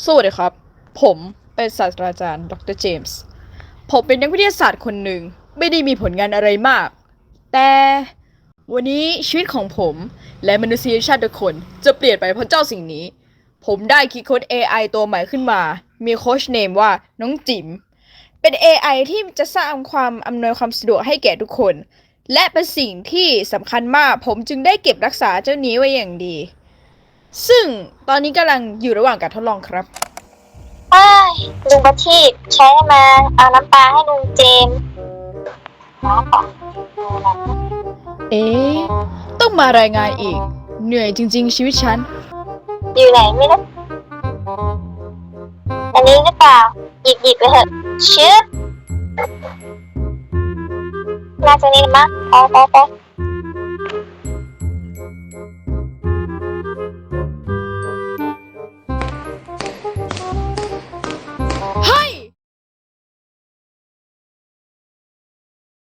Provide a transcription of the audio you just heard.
สวัสดีครับ ผมเป็นศาสตราจารย์ ดรเจมส์ ผมเป็นนักวิทยาศาสตร์คนหนึ่ง ไม่ได้มีผลงานอะไรมาก แต่วันนี้ชีวิตของผมและมนุษยชาติทุกคนจะเปลี่ยนไปเพราะเจ้าสิ่งนี้ ผมได้คิดค้น AI ตัวใหม่ขึ้นมา มีโค้ชเนมว่าน้องจิ๋ม เป็น AI ที่จะสร้างความอำนวยความสะดวกให้แก่ทุกคน และเป็นสิ่งที่สำคัญมาก ผมจึงได้เก็บรักษาเจ้านี้ไว้อย่างดี ซึ่งตอนนี้กำลังอยู่ระหว่างการทดลองครับเอ้ยลุงประทีปใช้มาเอาน้ำปลาให้ลุงเจมส์น้ำปลาเอ๊ะต้องมารายงานอีก เหนื่อยจริง ๆ ชีวิตฉัน อยู่ไหนไม่รู้อันนี้หรือเปล่า หยิบหยิบไปเถอะชึบน่าจะนี่ละมั้งไปไปไป